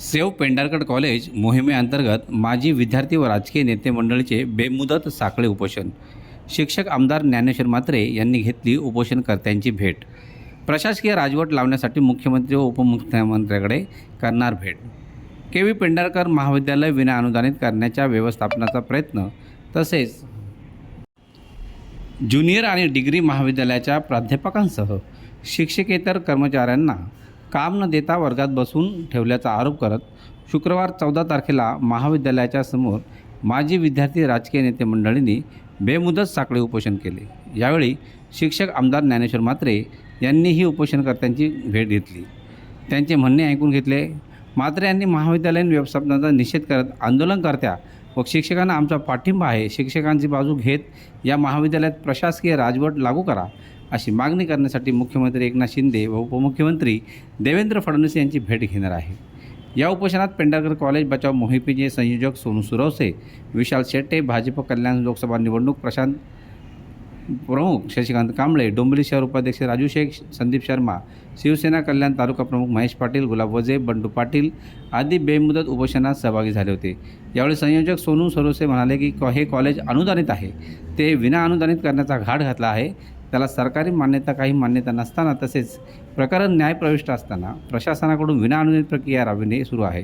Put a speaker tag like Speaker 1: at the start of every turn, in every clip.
Speaker 1: Save Pendharkar college मोहिमेअंतर्गत माजी विद्यार्थी व राजकीय नेते मंडळीचे बेमुदत साखळे उपोषण. शिक्षक आमदार ज्ञानेश्वर मात्रे यांनी घेतली उपोषणकर्त्यांची भेट. प्रशासकीय राजवट लावण्यासाठी मुख्यमंत्री व उपमुख्यमंत्र्याकडे करणार भेट. के व्ही पेंढारकर महाविद्यालय विनाअनुदानित करण्याच्या व्यवस्थापनाचा प्रयत्न तसेच ज्युनियर आणि डिग्री महाविद्यालयाच्या प्राध्यापकांसह शिक्षकेतर कर्मचाऱ्यांना काम न देता वर्गात बसून ठेवल्याचा आरोप करत शुक्रवार चौदा तारखेला महाविद्यालयाच्या समोर माजी विद्यार्थी राजकीय नेते मंडळींनी बेमुदत साखळे उपोषण केले. यावेळी शिक्षक आमदार ज्ञानेश्वर मात्रे यांनीही उपोषणकर्त्यांची भेट घेतली. त्यांचे म्हणणे ऐकून घेतले मात्रे यांनी महाविद्यालयीन व्यवस्थापनाचा निषेध करत आंदोलनकर्त्या व शिक्षकांना आमचा पाठिंबा आहे. शिक्षकांची बाजू घेत या महाविद्यालयात प्रशासकीय राजवट लागू करा. अशी मागणी करण्यासाठी मुख्यमंत्री एकनाथ शिंदे व उपमुख्यमंत्री देवेंद्र फडणवीस यांची भेट घेणार आहे. या उपोषणात पेंढारकर कॉलेज बचाव मोहिमेचे संयोजक सोनू सुरवसे विशाल शेट्टे भाजप कल्याण लोकसभा निवडणूक प्रशांत प्रमुख शशिकांत कांबळे डोंबिवली शहर उपाध्यक्ष राजू शेख संदीप शर्मा शिवसेना कल्याण तालुका प्रमुख महेश पाटील गुलाब वजे बंडू पाटील आदी बेमुदत उपोषणात सहभागी झाले होते. यावेळी संयोजक सोनू सरोसे म्हणाले की कॉ- हे कॉलेज अनुदानित आहे. ते विना अनुदानित करण्याचा घाट घातला आहे. त्याला सरकारी मान्यता काही मान्यता नसताना तसेच प्रकरण न्यायप्रविष्ट असताना प्रशासनाकडून विना अनुदानित प्रक्रिया राबविणे सुरू आहे.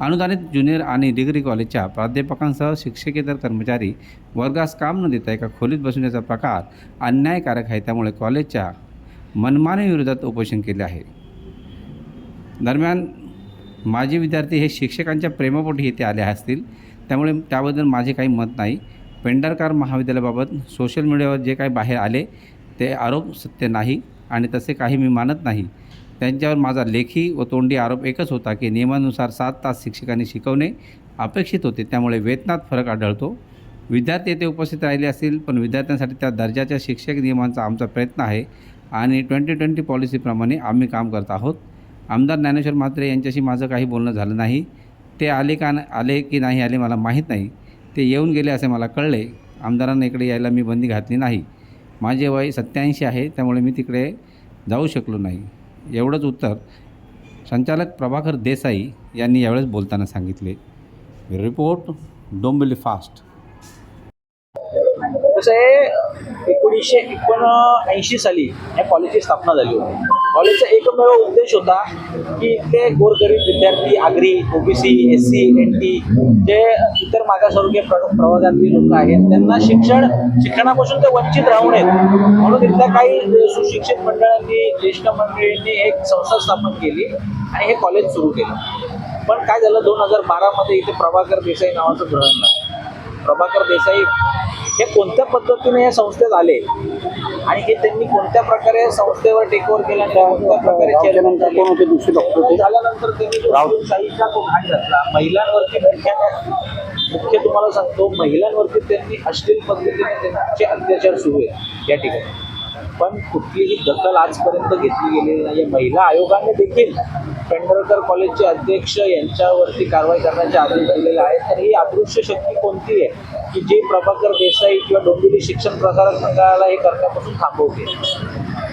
Speaker 1: अनुदानित ज्युनियर आणि डिग्री कॉलेजच्या प्राध्यापकांसह शिक्षकेतर कर्मचारी वर्गास काम न देता एका खोलीत बसवण्याचा प्रकार अन्यायकारक आहे त्यामुळे कॉलेजच्या मनमानीविरोधात उपोषण केले आहे. दरम्यान माजी विद्यार्थी हे शिक्षकांच्या प्रेमापोटी येथे आले असतील त्यामुळे त्याबद्दल माझे काही मत नाही. पेंडारकार महाविद्यालयाबाबत सोशल मीडियावर जे काही बाहेर आले ते आरोप सत्य नाही आणि तसे काही मी मानत नाही. त्यांच्यावर माझा लेखी व तोंडी आरोप एकच होता की नियमानुसार सात तास शिक्षकांनी शिकवणे अपेक्षित होते. त्यामुळे वेतनात फरक आढळतो. विद्यार्थी येथे उपस्थित राहिले असतील पण विद्यार्थ्यांसाठी त्या दर्जाच्या शिक्षक नियमांचा आमचा प्रयत्न आहे आणि ट्वेंटी ट्वेंटी पॉलिसीप्रमाणे आम्ही काम करत आहोत. आमदार ज्ञानेश्वर म्हात्रे यांच्याशी माझं काही बोलणं झालं नाही. ते आले का न- आले की नाही आले मला माहीत नाही. ते येऊन गेले असे मला कळले. आमदारांना इकडे यायला मी बंदी घातली नाही. माझे वय सत्याऐंशी आहे त्यामुळे मी तिकडे जाऊ शकलो नाही. एवढंच उत्तर संचालक प्रभाकर देसाई यांनी यावेळेस बोलताना सांगितले. Report Dombivli fast.
Speaker 2: कसं आहे एकोणीसशे एकोणऐंशी साली या कॉलेजची स्थापना झाली होती. कॉलेजचा एकमेव उद्देश होता की ते गोरगरीब विद्यार्थी Agri OBC S C N T जे इतर मागासवर्गीय प्र प्रवर्गातली लोक आहेत त्यांना शिक्षण शिक्षणापासून ते वंचित राहू नयेत. म्हणून इथल्या काही सुशिक्षित मंडळांनी ज्येष्ठ मंडळींनी एक संस्था स्थापन केली आणि हे कॉलेज सुरू केलं. पण काय झालं दोन हजार बारामध्ये इथे प्रभाकर देसाई नावाचं ग्रहण झालं प्रभाकर देसाई हे कोणत्या पद्धतीने या संस्थेत आले आणि हे त्यांनी कोणत्या प्रकारे संस्थेवर टेक ओव्हर केलं कोणत्या प्रकारे झाल्यानंतर त्यांनी हुकुमशाहीचा तो घाट घातला महिलांवरती मुख्य मुख्य तुम्हाला सांगतो महिलांवरती त्यांनी अश्लील पद्धतीने त्यांचे अत्याचार सुरू आहेत या ठिकाणी. पण कुठलीही दखल आजपर्यंत घेतली गेलेली नाही महिला आयोगाने देखील पेंढरकर कॉलेजचे अध्यक्ष यांच्यावरती कारवाई करण्याचे आदेश दिलेले आहेत. तर ही अदृश्य शक्ती कोणती आहे? की जे प्रभाकर देसाई किंवा डोंबिवली शिक्षण प्रसारक मंडळाला हे करण्यापासून थांबवते.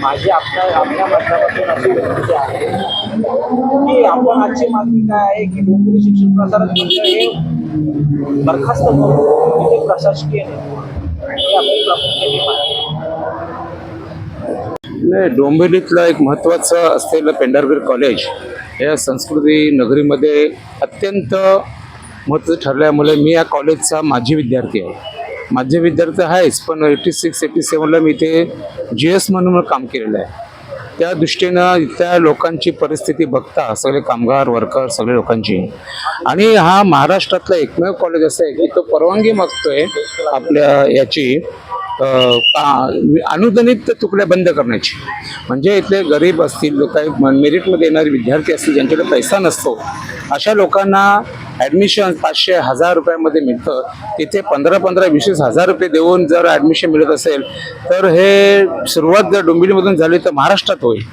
Speaker 2: माझी आपल्या आपल्या माध्यमातून अशी विनंती आहे की आपण आजची मागणी काय आहे की डोंबिवली शिक्षण प्रसारक मंडळ हे बरखास्त करून प्रशासकीय आपली प्रामुख्याने मागणी
Speaker 3: नाही डोंबिवलीतलं एक महत्त्वाचं असलेलं पेंढारगड कॉलेज या संस्कृती नगरीमध्ये अत्यंत महत्त्वाचं ठरल्यामुळे मी या कॉलेजचा माजी विद्यार्थी आहे. माझे विद्यार्थी आहेच पण एटी सिक्स एटी सेवनला मी इथे जी एस म्हणून काम केलेलं आहे. त्या दृष्टीनं इथल्या लोकांची परिस्थिती बघता सगळे कामगार वर्कर सगळे लोकांची. आणि हा महाराष्ट्रातला एकमेव कॉलेज असं आहे की तो परवानगी मागतोय आपल्या याची का- अनुदानित तुकड्या बंद करण्याची. म्हणजे इथले गरीब असतील काही मेरिटमध्ये येणारे विद्यार्थी असतील ज्यांच्याकडे पैसा नसतो अशा लोकांना ॲडमिशन पाचशे हजार रुपयामध्ये मिळतं. तिथे पंधरा पंधरा वीस वीस हजार रुपये देऊन जर ॲडमिशन मिळत असेल तर हे सुरुवात जर डोंबिवलीमधून झाली तर महाराष्ट्रात होईल.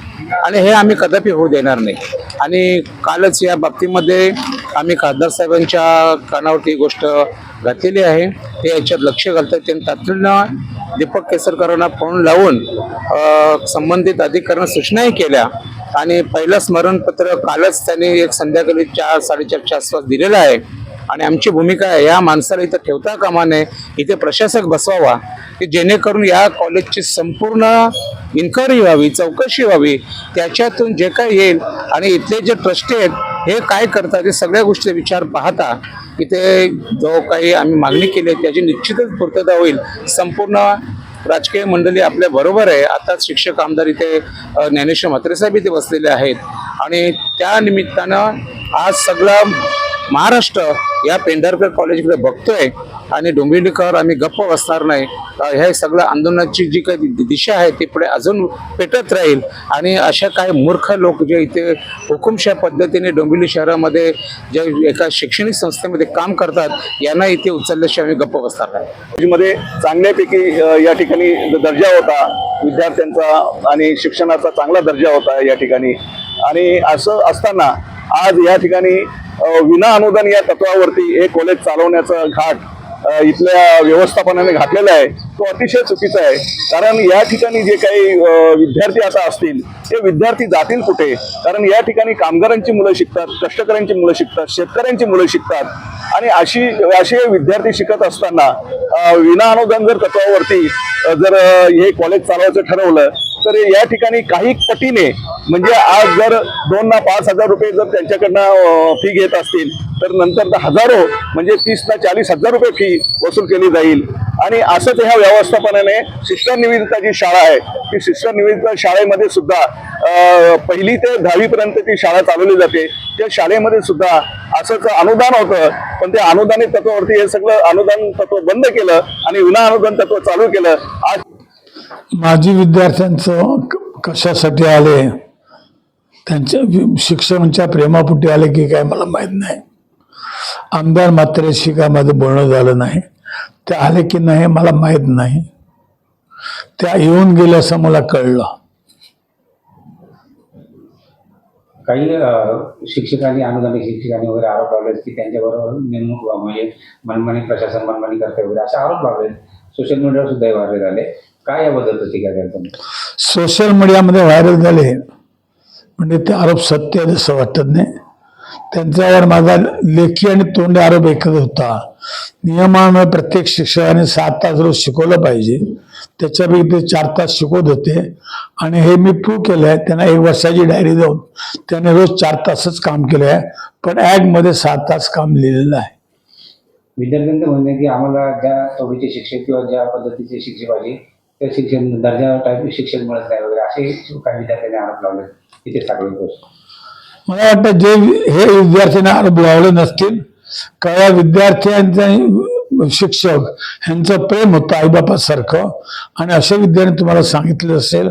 Speaker 3: आणि हे आम्ही कदापि होऊ देणार नाही. आणि कालच या बाबतीमध्ये आम्ही खासदार साहेबांच्या कानावरती गोष्ट घातलेली आहे. ते याच्यात लक्ष घालतात. त्यांनी तातडीनं दीपक केसरकरांना फोन लावून संबंधित अधिकाऱ्यांना सूचनाही केल्या. आणि पहिलं स्मरणपत्र कालच त्यांनी एक संध्याकाळी चार साडेचारच्या आसपास दिलेलं आहे. आणि आमची भूमिका आहे या माणसाला इथं ठेवता कामा नये इथे प्रशासक बसवावा की जेणेकरून या कॉलेजची संपूर्ण इन्क्वायरी व्हावी चौकशी व्हावी त्याच्यातून जे काय येईल आणि इथले जे ट्रस्टी आहेत हे काय करतात हे सगळ्या गोष्टी विचार पाहता इथे जो काही आम्ही मागणी केली आहे त्याची निश्चितच पूर्तता होईल संपूर्ण राजकीय मंडळी आपल्या बरोबर आहे. आता शिक्षक आमदार इथे ज्ञानेश्वर म्हात्रे साहेब इथे बसलेले आहेत. आणि त्या निमित्तानं आज सगळं महाराष्ट्र या पेंढारकर कॉलेजकडे बघतोय आणि डोंबिवलीकर आम्ही गप्प बसणार नाही. अ, ह्या सगळ्या आंदोलनाची जी काही दिशा आहे ती पुढे अजून पेटत राहील. आणि अशा काही मूर्ख लोक जे इथे हुकुमशाह पद्धतीने डोंबिवली शहरामध्ये जे एका शैक्षणिक संस्थेमध्ये काम करतात यांना इथे उचलल्याशिवाय आम्ही गप्प बसणार नाही.
Speaker 4: मध्ये चांगल्यापैकी या ठिकाणी दर्जा होता विद्यार्थ्यांचा आणि शिक्षणाचा चांगला दर्जा होता या ठिकाणी. आणि असं असताना आज या ठिकाणी विना अनुदान या तत्वावरती हे कॉलेज चालवण्याचा घाट इथल्या व्यवस्थापनाने घातलेला आहे तो अतिशय चुकीचा आहे. कारण या ठिकाणी जे काही विद्यार्थी आता असतील ते विद्यार्थी जातील कुठे? कारण या ठिकाणी कामगारांची मुलं शिकतात कष्टकऱ्यांची मुलं शिकतात शेतकऱ्यांची मुलं शिकतात. आणि अशी असे विद्यार्थी शिकत असताना विना अनुदान जर तत्वावरती जर हे कॉलेज चालवायचं ठरवलं तर या ठिकाणी काही पटीने म्हणजे आज जर दोन ना पाच हजार रुपये जर त्यांच्याकडनं फी घेत असतील तर नंतर तर हजारो म्हणजे तीस ना चाळीस हजार रुपये फी वसूल केली जाईल. आणि असंच ह्या व्यवस्थापनाने शिक्षण निवेदिता जी शाळा आहे. ती शिक्षण निवेदिता शाळेमध्ये सुद्धा पहिली ते दहावीपर्यंत ती शाळा चालवली जाते. त्या शाळेमध्ये सुद्धा असंच अनुदान होतं पण ते अनुदानित तत्वावरती हे सगळं अनुदान तत्व बंद केलं आणि विना अनुदान तत्व चालू केलं. आज
Speaker 5: माजी विद्यार्थ्यांचं क- कशासाठी आले? त्यांच्या शिक्षकांच्या प्रेमापोटी आले की काय मला माहीत नाही. आमदार मात्रेशी काय माझं बोलणं झालं नाही. ते आले की नाही मला माहीत नाही. त्या येऊन गेल्या असं मला कळलं.
Speaker 6: काही शिक्षकांनी अनुदानिक शिक्षकांनी वगैरे आरोप लावले की त्यांच्याबरोबर नेमणूक म्हणजे मनमानी प्रशासन मनमानी करते वगैरे असे आरोप लावले सोशल मीडियावर सुद्धा हे व्हायरल झाले. काय याबद्दल टीका द्याल तुम्ही?
Speaker 5: सोशल मीडियामध्ये व्हायरल झाले म्हणजे ते आरोप सत्य आहे असं वाटत नाही. त्यांच्यावर माझा लेखी आणि तोंडी आरोप एकच होता. नियमामुळे प्रत्येक शिक्षकाने सात तास रोज शिकवलं पाहिजे. त्याच्यापैकी ते चार तास शिकवत होते. आणि हे मी प्रूव्ह केलं आहे त्यांना एक वर्षाची डायरी देऊन त्याने रोज चार तासच काम केलं आहे पण ॲडमध्ये सात तास काम लिहिलेलं आहे.
Speaker 6: विद्यार्थ्यांचं म्हणणं आहे की आम्हाला ज्या तोडीचे शिक्षक किंवा ज्या पद्धतीचे शिक्षक पाहिजे ते शिक्षण दर्जा टाईप शिक्षण मिळत नाही वगैरे असे काही विद्यार्थ्यांनी आरोप लावले तिथे सगळे
Speaker 5: मला वाटतं जे हे विद्यार्थ्यांना आरोप लावले नसतील काही विद्यार्थ्यांचे शिक्षक ह्यांचं प्रेम होतं आईबापासारखं. आणि असे विद्यार्थी तुम्हाला सांगितलं असेल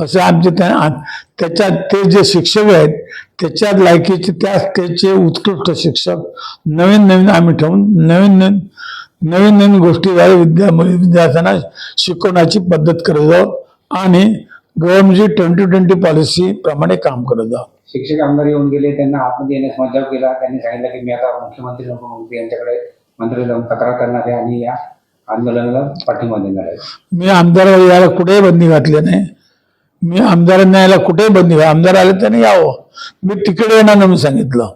Speaker 5: असे आमचे त्या त्याच्यात ते जे शिक्षक आहेत त्याच्यात लायकीचे त्या त्याचे उत्कृष्ट शिक्षक नवीन नवीन आम्ही ठेवून नवीन नवीन नवीन नवीन गोष्टीद्वारे विद्या विद्यार्थ्यांना शिकवण्याची पद्धत करत आहोत आणि गव्हर्नमेंटची ट्वेंटी ट्वेंटी पॉलिसी प्रमाणे काम करत आहोत
Speaker 6: शिक्षक आमदार येऊन गेले त्यांना आतमध्ये येण्यास मज्जाव केला. त्यांनी सांगितलं की मी आता मुख्यमंत्री उपमुख्यमंत्री यांच्याकडे मंत्री जाऊन तक्रार करणार आहे आणि या आंदोलनाला पाठिंबा देणार आहे.
Speaker 5: मी आमदारावर यायला कुठेही बंदी घातली नाही. मी आमदारांना यायला कुठेही बंदी आमदार आले त्यांनी यावं. मी तिकडे येणार नाही मी सांगितलं.